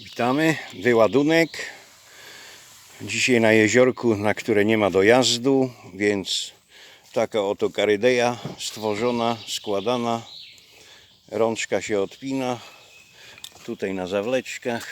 Witamy, wyładunek. Dzisiaj na jeziorku, na które nie ma dojazdu, więc taka oto karydeja stworzona, składana. Rączka się odpina. Tutaj na zawleczkach.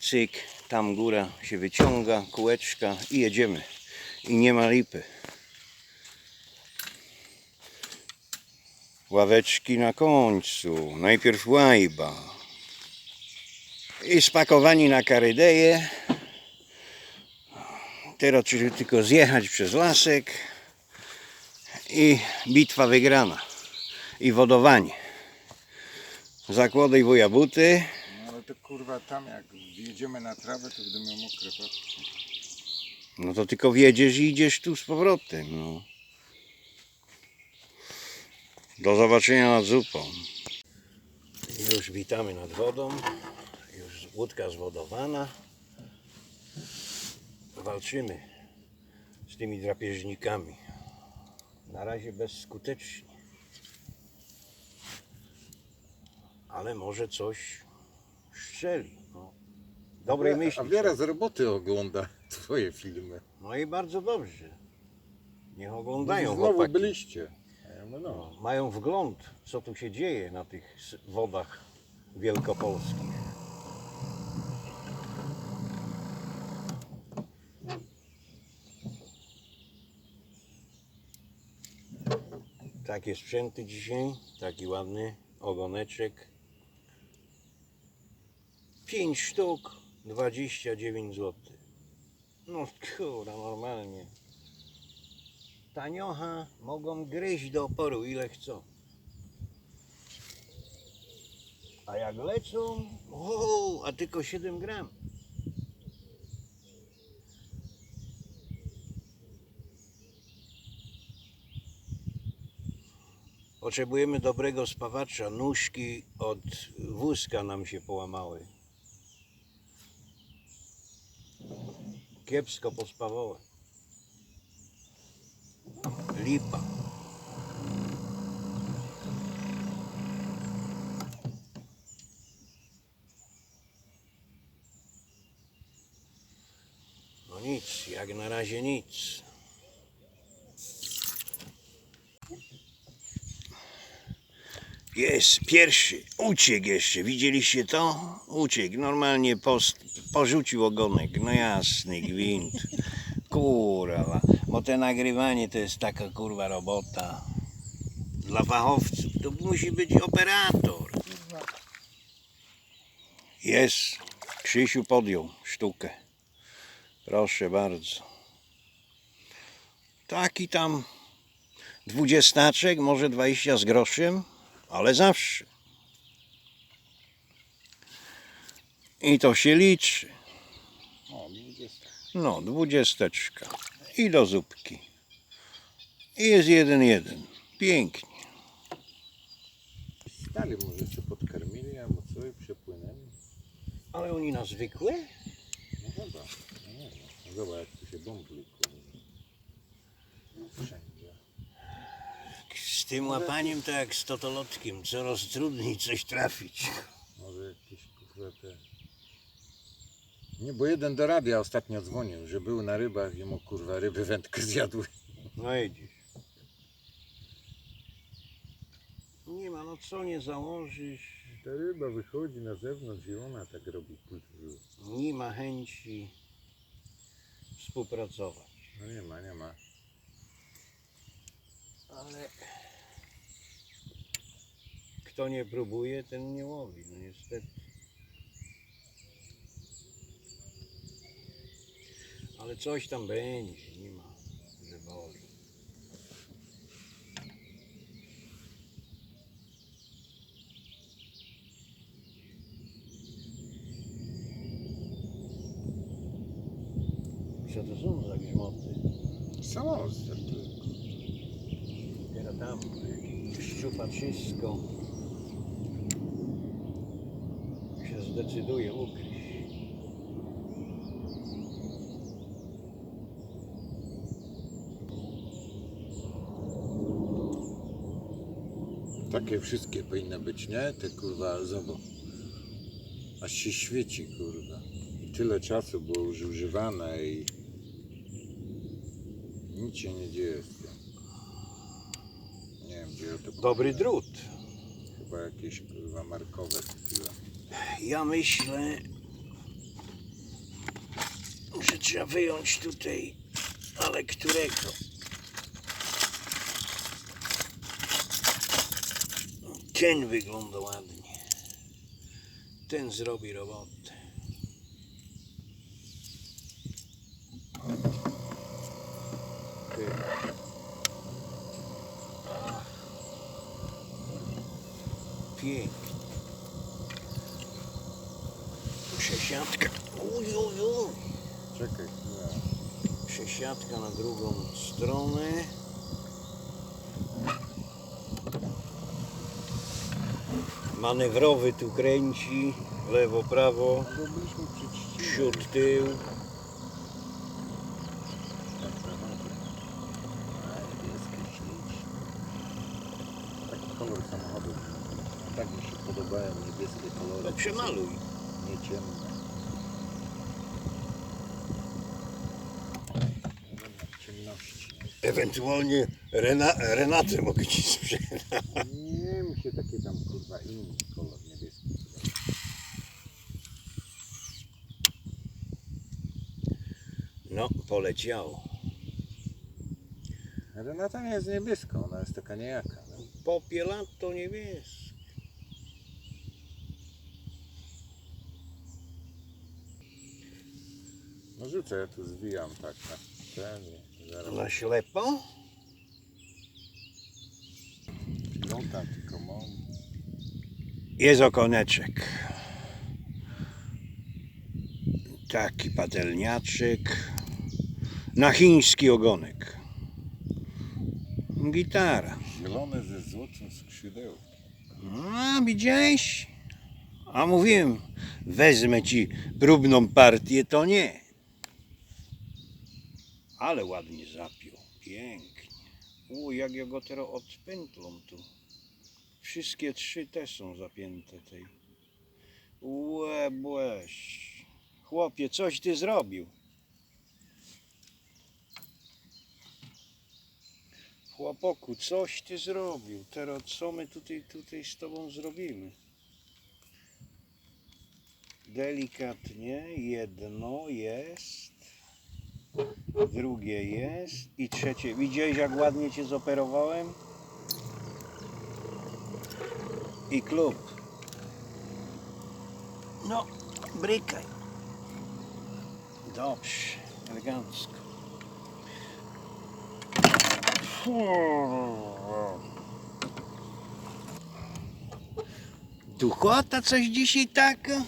Cyk, tam góra się wyciąga, kółeczka i jedziemy. I nie ma lipy. Ławeczki na końcu. Najpierw łajba. I spakowani na karydeję. Teraz trzeba tylko zjechać przez lasek i bitwa wygrana. I wodowanie. Zakładaj wuja buty. No ale to kurwa tam jak wjedziemy na trawę to będę miał mokre patrzcie. No to tylko wjedziesz i idziesz tu z powrotem. No. Do zobaczenia nad zupą. Już witamy nad wodą. Łódka zwodowana. Walczymy z tymi drapieżnikami. Na razie bezskutecznie. Ale może coś strzeli. No. Dobrej myśli. A Wiera z roboty ogląda twoje filmy. No i bardzo dobrze. Niech oglądają Znowu chłopaki. byliście. No. No, mają wgląd, co tu się dzieje na tych wodach wielkopolskich. Takie sprzęty dzisiaj, taki ładny ogoneczek. 5 sztuk, 29 zł. No kurwa, normalnie. Taniocha mogą gryźć do oporu ile chcą. A jak lecą, a tylko 7 gram. Potrzebujemy dobrego spawacza. Nóżki od wózka nam się połamały. Kiepsko pospawałem. Lipa. No nic, jak na razie nic. Jest pierwszy, uciekł jeszcze, widzieliście to? Uciekł, normalnie post, porzucił ogonek, no jasny gwint. Kurwa, bo te nagrywanie to jest taka kurwa robota. Dla fachowców to musi być operator. Jest, Krzysiu podjął sztukę. Proszę bardzo. Taki tam dwudziestaczek, może 20 z groszem, ale zawsze. I to się liczy. O, 20. No, dwudziesteczka. I do zupki. I jest jeden jeden. Pięknie. Stali może się podkarmili albo co i przepłynęli. Ale oni na zwykłe? No chyba. No nie wiem. No zobacz jak tu się bąbli. Wszędzie. Tym łapaniem to jak z totolotkiem. Coraz trudniej coś trafić. Może jakieś kurwa te... Nie, bo jeden do radia ostatnio dzwonił, że był na rybach i mu kurwa ryby wędkę zjadły. No jedziesz. Nie ma, no co nie założysz. Ta ryba wychodzi na zewnątrz i ona tak robi kulturę. Nie ma chęci współpracować. No nie ma, nie ma. Ale kto nie próbuje, ten nie łowi, no niestety. Ale coś tam będzie, nie ma, że boli. Co to są za grzmoty? Samo startuje. Teraz tam szczupaczysko się zdecyduje ukryć. Takie wszystkie powinny być, nie? Te kurwa zobacz. Aż się świeci, kurwa. I tyle czasu było już używane i nic się nie dzieje z tym. Nie wiem, gdzie ja to Dobry kupiłem. drut. Chyba jakieś kurwa markowe kupiłem. Ja myślę, że trzeba wyjąć tutaj, ale którego? Ten wygląda ładnie. Ten zrobi robotę. Pięknie. Przesiadka. Uj, uj, uj. Czekaj, chwilę. Przesiadka na drugą stronę. Manewrowy tu kręci. Lewo, prawo. Przód, tył. Taki kolor samochodu. Tak mi się podobają niebieskie kolory. No przemaluj. Nie ciemne. Ewentualnie Rena, Renatę mogę ci sprzedać. Nie mi się takie tam kurwa inny kolor niebieski. No, poleciało. Renata nie jest niebieska, ona jest taka niejaka. No. Popielato niebieskie. no rzucę, ja tu zwijam tak na ten i Na ślepo. Jest okoneczek. Taki patelniaczek. Na chiński ogonek. Gitara. Zielone ze złotym skrzydełkiem. A, widziałeś? A mówiłem, wezmę ci próbną partię, to nie. Ale ładnie zapiął. Pięknie. U, jak ja go teraz odpętlą tu. Wszystkie trzy te są zapięte tej. Łe, błeś. Chłopie, coś ty zrobił. Chłopoku, coś ty zrobił. Teraz co my tutaj, tutaj z tobą zrobimy? Delikatnie, jedno jest, drugie jest i trzecie. Widziałeś jak ładnie cię zoperowałem? I klub. No, brykaj. Dobrze, elegancko. Duchota coś dzisiaj taka?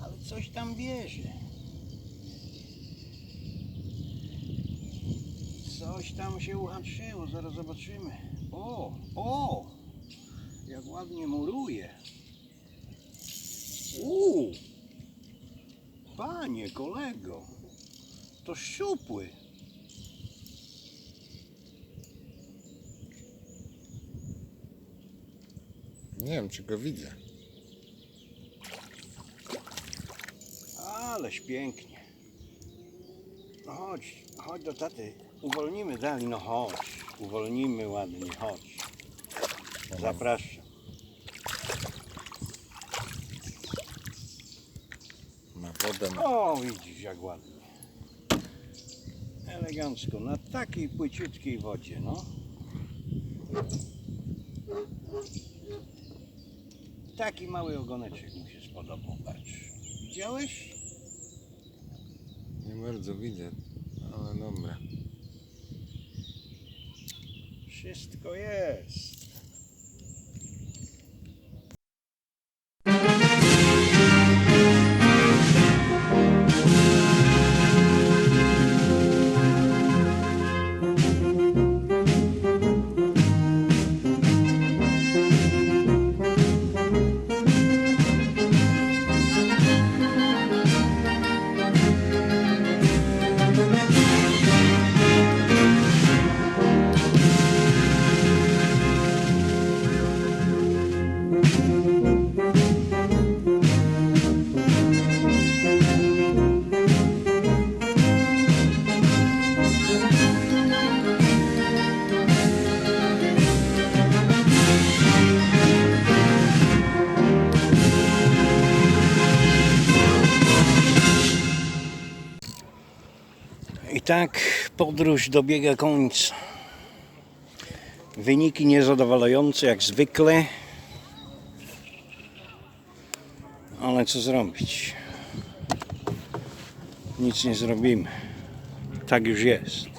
Ale coś tam bierze. Coś tam się uhaczyło, zaraz zobaczymy. O, o! Jak ładnie muruje. Uuu! Panie, kolego! To szczupły. Nie wiem, czy go widzę. Ależ pięknie. No chodź, chodź do taty. Uwolnimy dali, no chodź. Uwolnimy ładnie, chodź. Zapraszam. Ma wodę. O, widzisz jak ładnie. Elegancko, na takiej płyciutkiej wodzie, no. Taki mały ogoneczek mu się spodobał, patrz. Widziałeś? Nie bardzo widzę, ale dobra. Wszystko jest. I tak podróż dobiega końca. Wyniki niezadowalające jak zwykle. Ale co zrobić? Nic nie zrobimy. Tak już jest.